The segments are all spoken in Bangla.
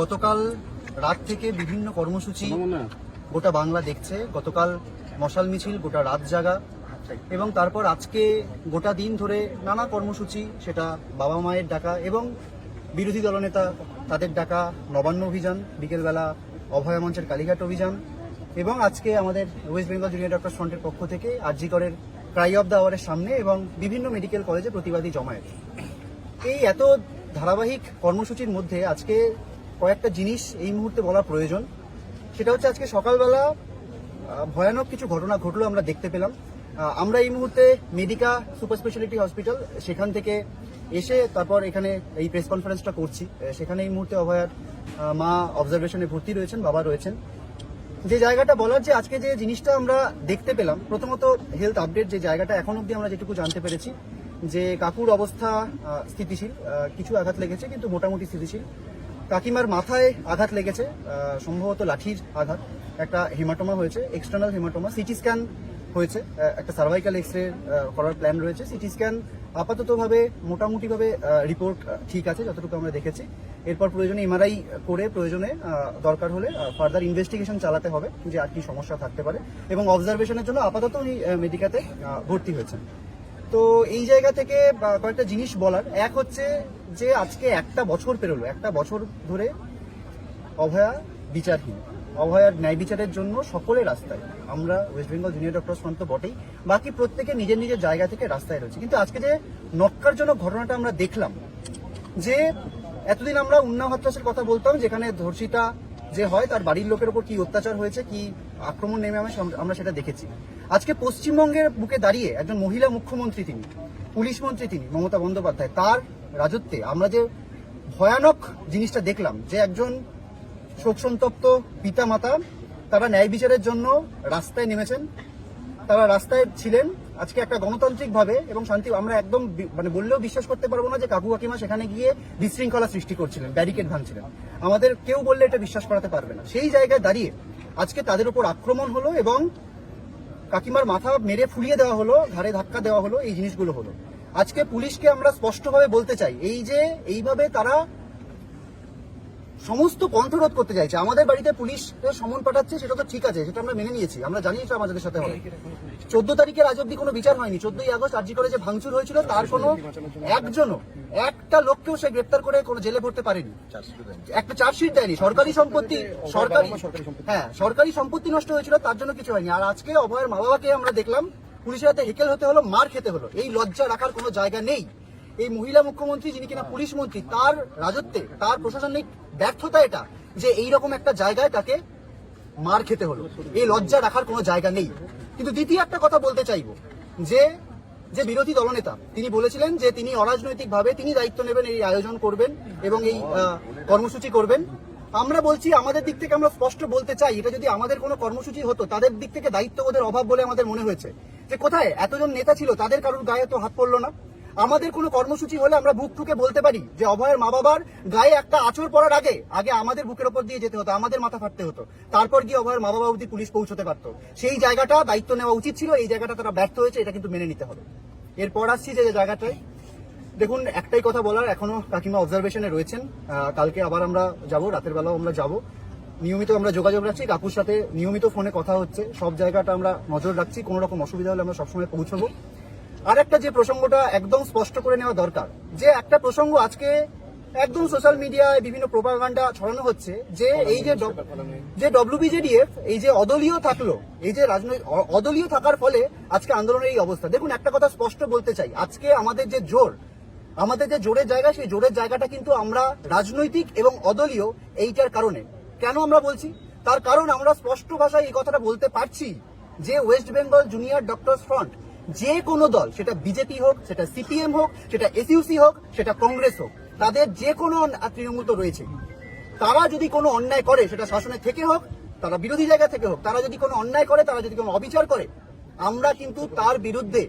গতকাল রাত থেকে বিভিন্ন কর্মসূচি গোটা বাংলা দেখছে। গতকাল মশাল মিছিল, গোটা রাত জাগা এবং তারপর আজকে গোটা দিন ধরে নানা কর্মসূচি, সেটা বাবা মায়ের ডাকা এবং বিরোধী দলনেতা তাদের ডাকা, নবান্ন অভিযান, বিকেলবেলা অভয়া মঞ্চের কালীঘাট অভিযান এবং আজকে আমাদের ওয়েস্ট বেঙ্গল জুনিয়র ডক্টর ফ্রন্টের পক্ষ থেকে আরজি করের ক্রাই অফ দ্য আওয়ারের সামনে এবং বিভিন্ন মেডিকেল কলেজে প্রতিবাদী জমায়েত। এই এত ধারাবাহিক কর্মসূচির মধ্যে আজকে কয়েকটা জিনিস এই মুহূর্তে বলা প্রয়োজন। সেটা হচ্ছে আজকে সকালবেলা ভয়ানক কিছু ঘটনা ঘটলো আমরা দেখতে পেলাম। আমরা এই মুহূর্তে মেডিকা সুপার স্পেশালিটি হসপিটাল, সেখান থেকে এসে তারপর এখানে এই প্রেস কনফারেন্সটা করছি। সেখানে এই মুহূর্তে অভয়ার মা অবজারভেশনে ভর্তি রয়েছেন, বাবা রয়েছেন। যে জায়গাটা বলার যে আজকে যে জিনিসটা আমরা দেখতে পেলাম, প্রথমত হেলথ আপডেট যে জায়গাটা, এখন অবধি আমরা যেটুকু জানতে পেরেছি, যে কাকুর অবস্থা স্থিতিশীল কিছু আঘাত লেগেছে, কিন্তু মোটামুটি স্থিতিশীল। কাকিমার মাথায় আঘাত লেগেছে সম্ভবত লাঠির আঘাত, একটা হেমাটোমা হয়েছে এক্সটার্নাল হিমাটোমা সিটি স্ক্যান হয়েছে একটা সার্ভাইকাল এক্স রে করার প্ল্যান রয়েছে। সিটি স্ক্যান আপাততভাবে মোটামুটিভাবে রিপোর্ট ঠিক আছে, যতটুকু আমরা দেখেছি। এরপর প্রয়োজনে এমআরআই করে, প্রয়োজনে দরকার হলে ফার্দার ইনভেস্টিগেশন চালাতে হবে যে আর কি সমস্যা থাকতে পারে। এবং অবজারভেশনের জন্য আপাতত উনি মেডিকাতে ভর্তি হয়েছেন তো এই জায়গা থেকে কয়েকটা জিনিস বলার। এক হচ্ছে যে আজকে একটা বছর পেরোলো। একটা বছর ধরে অভয়া বিচারহীন। অভয়ার ন্যায় বিচারের জন্য সকলে রাস্তায়। আমরা West Bengal junior doctor front তো বটেই। বাকি প্রত্যেকে নিজের নিজের জায়গা থেকে রাস্তায় রয়েছে। কিন্তু আজকে যে নক্কারজনক ঘটনাটা আমরা দেখলাম, যে এতদিন আমরা উন্নাও হত্যাসের কথা বলতাম, যেখানে ধর্ষিতা যে হয়, তার বাড়ির লোকের উপর কি অত্যাচার হয়েছে, কি আক্রমণ নেমে আমরা সেটা দেখেছি। আজকে পশ্চিমবঙ্গের বুকে দাঁড়িয়ে একজন মহিলা মুখ্যমন্ত্রী তিনি, পুলিশ মন্ত্রী তিনি, মমতা বন্দ্যোপাধ্যায়, তার রাজত্বে আমরা যে ভয়ানক জিনিসটা দেখলাম, যে একজন শোকসন্তপ্ত পিতা মাতা তারা ন্যায় বিচারের জন্য রাস্তায় নেমেছেন, তারা রাস্তায় ছিলেন, আজকে একটা গণতান্ত্রিক ভাবে এবং শান্তি, আমরা একদম মানে বললেও বিশ্বাস করতে পারব না যে কাকু কাকিমা সেখানে গিয়ে বিশৃঙ্খলা সৃষ্টি করছিলেন, ব্যারিকেড ভাঙছিলেন। আমাদের কেউ বললে এটা বিশ্বাস করাতে পারবে না। সেই জায়গায় দাঁড়িয়ে আজকে তাদের উপর আক্রমণ হলো এবং কাকিমার মাথা মেরে ফুলিয়ে দেওয়া হলো, ঘাড়ে ধাক্কা দেওয়া হলো, এই জিনিসগুলো হলো। আজকে পুলিশকে আমরা স্পষ্টভাবে বলতে চাই, এই যে এইভাবে তারা সমস্ত কণ্ঠরোধ করতে চাইছে। আমাদের বাড়িতে পুলিশ সমন পাঠাচ্ছে, সেটা তো ঠিক আছে, সেটা আমরা মেনে নিয়েছি। আমরা জানি এটা আমাদের সাথে হবে। চোদ্দ তারিখের আজ অব্দি কোনো বিচার হয়নি। চোদ্দই আগস্ট আরজি করে যে ভাঙচুর হয়েছিল, তার কোনো একজনও, একটা লোককেও সে গ্রেপ্তার করে কোনো জেলে ভরতে পারেনি। একটা চার্জশিট দেয়নি। সরকারি সম্পত্তি, সরকারি হ্যাঁ সরকারি সম্পত্তি নষ্ট হয়েছিল, তার জন্য কিছু হয়নি। আর আজকে অভয়ের মা বাবাকে আমরা দেখলাম, পুলিশের হাতে হেকেল হতে হলো, মার খেতে হলো। এই লজ্জা রাখার কোনো জায়গা নেই। এই মহিলা মুখ্যমন্ত্রী যিনি কিনা পুলিশ মন্ত্রী, তার রাজত্বে, তার প্রশাসনিক ব্যর্থতা এটা যে এই রকম একটা জায়গায় তাকে মার খেতে হলো। এই লজ্জা রাখার কোনো জায়গা নেই। কিন্তু দ্বিতীয় একটা কথা বলতে চাইব, যে যে বিরোধী দলনেতা, তিনি বলেছিলেন যে তিনি অরাজনৈতিকভাবে তিনি দায়িত্ব নেবেন, এই আয়োজন করবেন এবং এই কর্মসূচি করবেন। আমরা বলছি আমাদের দিক থেকে আমরা স্পষ্ট বলতে চাই, এটা যদি আমাদের কোনো কর্মসূচি হতো, তাদের দিক থেকে দায়িত্ববোধের অভাব বলে আমাদের মনে হয়েছে। যে কোথায়? এতজন নেতা ছিল, তাদের কারোর গায়ে তো হাত পড়ল না। আমাদের কোনো কর্মসূচি হলে আমরা বুক ঠুকে বলতে পারি যে অভয়ের মা বাবার গায়ে একটা আচর পড়ার আগে আগে আমাদের বুকের ওপর দিয়ে যেতে হতো, আমাদের মাথা ফাটতে হতো। তারপর গিয়ে অভয়ের মা বাবা অবধি পুলিশ পৌঁছতে পারতো। সেই জায়গাটা দায়িত্ব নেওয়া উচিত ছিল, এই জায়গাটা তারা ব্যর্থ হয়েছে, এটা কিন্তু মেনে নিতে হবে। এরপর আসছি যে যে জায়গাটায়। দেখুন, একটাই কথা বলার, এখনও কাকিমা অবজারভেশনে রয়েছেন। কালকে আবার আমরা যাব, রাতের বেলাও আমরা যাব। নিয়মিত আমরা যোগাযোগ রাখছি, কাকুর সাথে নিয়মিত ফোনে কথা হচ্ছে। সব জায়গাটা আমরা নজর রাখছি, কোনো রকম অসুবিধা হলে আমরা সবসময় পৌঁছবো। আর একটা যে প্রসঙ্গটা একদম স্পষ্ট করে নেওয়া দরকার যে একটা প্রসঙ্গ আজকে একদম সোশ্যাল মিডিয়ায় বিভিন্ন প্রোপাগান্ডা ছড়ানো হচ্ছে যে এই যে যে ডব্লিউবিজেডিএফ এই যে অদলীয় থাকল এই যে রাজনৈতিক অদলীয় থাকার ফলে আজকে আন্দোলনের এই অবস্থা। দেখুন একটা কথা স্পষ্ট বলতে চাই আজকে আমাদের যে জোর আমাদের যে জোরের জায়গা সেই জোরের জায়গাটা কিন্তু আমরা রাজনৈতিক এবং অদলীয় এইটার কারণে। কেন আমরা বলছি? তার কারণ আমরা স্পষ্ট ভাষায় এই কথাটা বলতে পারছি যে West Bengal junior doctor front যে কোনো দল, সেটা বিজেপি হোক, সেটা সিপিএম হোক, সেটা এসইউসি হোক, সেটা কংগ্রেস হোক, তাদের যে কোনো তৃণমূল তো রয়েছে তারা যদি কোনো অন্যায় করে, সেটা শাসনের থেকে হোক, তারা বিরোধী জায়গা থেকে হোক, তারা যদি কোনো অন্যায় করে, তারা যদি কোনো অবিচার করে, আমরা কিন্তু তার বিরুদ্ধে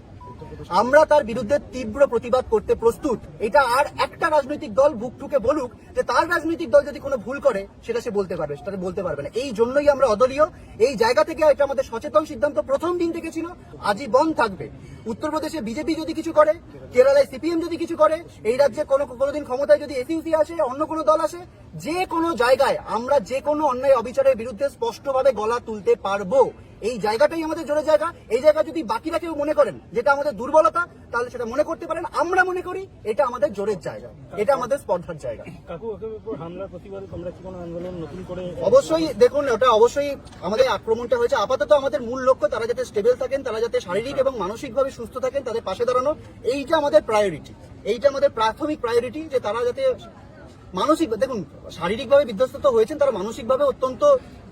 আমরা তার বিরুদ্ধে তীব্র প্রতিবাদ করতে প্রস্তুত। এটা আর একটা রাজনৈতিক দল বুক ঠুকে বলুক যে তার রাজনৈতিক দল যদি কোনো ভুল করে, সেটা সে বলতে পারবে, সেটা বলতে পারবে না। এই জন্যই আমরা অদলীয়। এই জায়গা থেকে এটা আমাদের সচেতন সিদ্ধান্ত প্রথম দিন থেকে ছিল আজীবন থাকবে। উত্তরপ্রদেশে বিজেপি যদি কিছু করে, কেরালায় সিপিএম যদি কিছু করে, এই রাজ্যে কোনো কোনোদিন ক্ষমতায় যদি এসইউসি আসে, অন্য কোনো দল আসে, যে কোনো জায়গায় আমরা যে কোনো অন্যায় অবিচারের বিরুদ্ধে স্পষ্টভাবে গলা তুলতে পারব। এই জায়গাটাই আমাদের জোরের জায়গা। এই জায়গা যদি বাকিরা কেউ মনে করেন যেটা আমাদের দুর্বলতা তাহলে সেটা মনে করতে পারেন। আমরা মনে করি এটা আমাদের জোরের জায়গা। এটা আমাদের স্পর্ধার জায়গা। কাকু ওকে উপর হামলার কি কোনো আন্দোলন নতুন করে অবশ্যই দেখুন ওটা অবশ্যই আমাদের আক্রমণটা হয়েছে। আপাতত আমাদের মূল লক্ষ্য তারা যাতে স্টেবল থাকেন তারা যাতে শারীরিক এবং মানসিকভাবে সুস্থ থাকেন তাদের পাশে দাঁড়ানো এইটা আমাদের প্রায়োরিটি এইটা আমাদের প্রাথমিক প্রায়োরিটি যে তারা যাতে মানসিক দেখুন শারীরিকভাবে বিধ্বস্ত তো হয়েছেন তারা মানসিকভাবে অত্যন্ত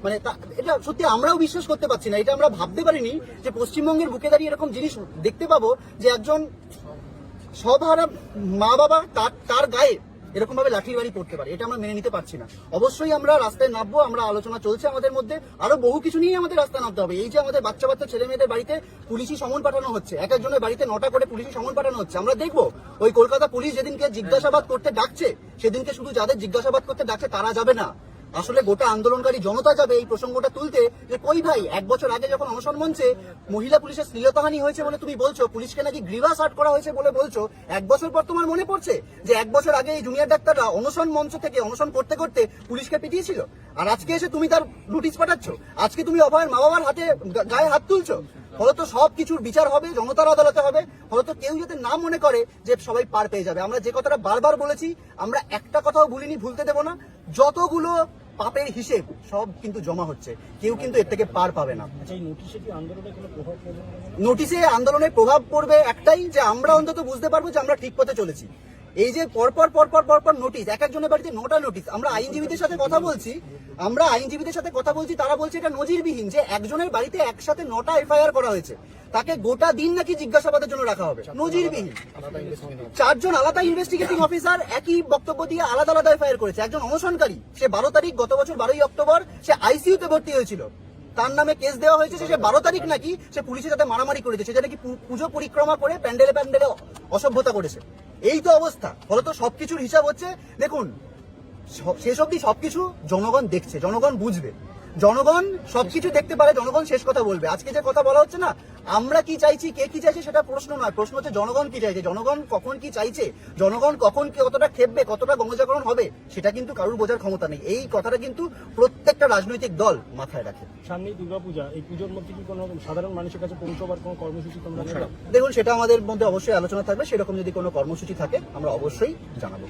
মানে এটা সত্যি আমরাও বিশ্বাস করতে পারছি না, এটা আমরা ভাবতে পারিনি যে পশ্চিমবঙ্গের বুকে দাঁড়িয়ে এরকম জিনিস দেখতে পাবো যে একজন সবহারা মা বাবা তার তার গায়ে এরকম ভাবে লাঠির বাড়ি পড়তে পারে, এটা আমরা মেনে নিতে পারছি না। অবশ্যই আমরা রাস্তায় নামবো, আমরা আলোচনা চলছে আমাদের মধ্যে, আরও বহু কিছু নিয়ে আমাদের রাস্তায় নামতে হবে। এই যে আমাদের বাচ্চা বাচ্চা ছেলে মেয়েদের বাড়িতে পুলিশি সমন পাঠানো হচ্ছে, এক একজনের বাড়িতে নটা করে পুলিশি সমন পাঠানো হচ্ছে, আমরা দেখব ওই কলকাতা পুলিশ যেদিনকে জিজ্ঞাসাবাদ করতে ডাকছে, সেদিনকে শুধু যাদের জিজ্ঞাসাবাদ করতে ডাকছে তারা যাবে না। আসলে গোটা আন্দোলনকারী জনতা যাবে এই প্রসঙ্গটা তুলতে যে কই ভাই, এক বছর আগে যখন অনশন মঞ্চে মহিলা পুলিশের শ্লীলতাহানি হয়েছে বলে তুমি বলছো, পুলিশকে নাকি গ্রিভাস আর্ট করা হয়েছে বলে বলছো, এক বছর পর তোমার মনে পড়ছে যে এক বছর আগে এই জুনিয়র ডাক্তাররা অনশন মঞ্চ থেকে অনশন করতে করতে পুলিশকে পিটিয়েছিল? আর আজকে এসে তুমি তার নোটিশ পাঠাচ্ছ? আজকে তুমি অভয়ের মা বাবার হাতে গায়ে হাত তুলছো? ফলত সব কিছুর বিচার হবে, জনতার আদালতে হবে ফলত কেউ যাতে না মনে করে যে সবাই পার পেয়ে যাবে। আমরা যে কথাটা বারবার বলেছি, আমরা একটা কথাও ভুলিনি, ভুলতে দেব না। যতগুলো পাপের হিসেব সব কিন্তু জমা হচ্ছে। কেউ কিন্তু এর থেকে পার পাবে না। আচ্ছা নোটিশে? নোটিশে আন্দোলনের প্রভাব পড়বে একটাই যে আমরা অন্তত বুঝতে পারব যে আমরা ঠিক পথে চলেছি। এই যে পরপর পরপর পরপর নোটিশ এক একজনের বাড়িতে নটা নোটিশ আমরা আইনজীবীদের সাথে কথা বলছি, আমরা আইনজীবীদের সাথে কথা বলছি, তারা বলছে এটা নজিরবিহীন যে একজনের বাড়িতে একসাথে নটা এফআইআর করা হয়েছে, তাকে গোটা দিন নাকি জিজ্ঞাসাবাদের জন্য রাখা হবে, নজিরবিহীন। চারজন আলাদা ইনভেস্টিগেটিং অফিসার একই বক্তব্য দিয়ে আলাদা আলাদা এফআইআর করেছে, একজন অনশনকারী, সে বারো তারিখ গত বছর বারোই অক্টোবর সে আইসিইউতে ভর্তি হয়েছিল। তার নামে কেস দেওয়া হয়েছে, সে বারো তারিখ নাকি সে পুলিশে সাথে মারামারি করেছে, সেটা নাকি পুজো পরিক্রমা করে প্যান্ডেলে প্যান্ডেলে অসভ্যতা করেছে। এই তো অবস্থা। ফলত সবকিছুর হিসাব হচ্ছে, দেখুন সেসব অব্দি সবকিছু জনগণ দেখছে, জনগণ বুঝবে। জনগণ সবকিছু দেখতে পারে জনগণ শেষ কথা বলবে। আজকে যে কথা বলা হচ্ছে না আমরা কি চাইছি কে কি চাইছে সেটা প্রশ্ন নয়। প্রশ্ন হচ্ছে জনগণ কি চাইছে জনগণ কখন কি চাইছে জনগণ কখন কি কতটা খেপবে কতটা গণজাগরণ হবে সেটা কিন্তু কারুর বোঝার ক্ষমতা নেই। এই কথাটা কিন্তু প্রত্যেকটা রাজনৈতিক দল মাথায় রাখে। সামনেই দুর্গাপূজা এই পুজোর মধ্যে কি কোনো সাধারণ মানুষের কাছে পৌঁছবার কোনো কর্মসূচি তোমরা? দেখুন সেটা আমাদের মধ্যে অবশ্যই আলোচনা থাকবে সেরকম যদি কোনো কর্মসূচি থাকে আমরা অবশ্যই জানাব।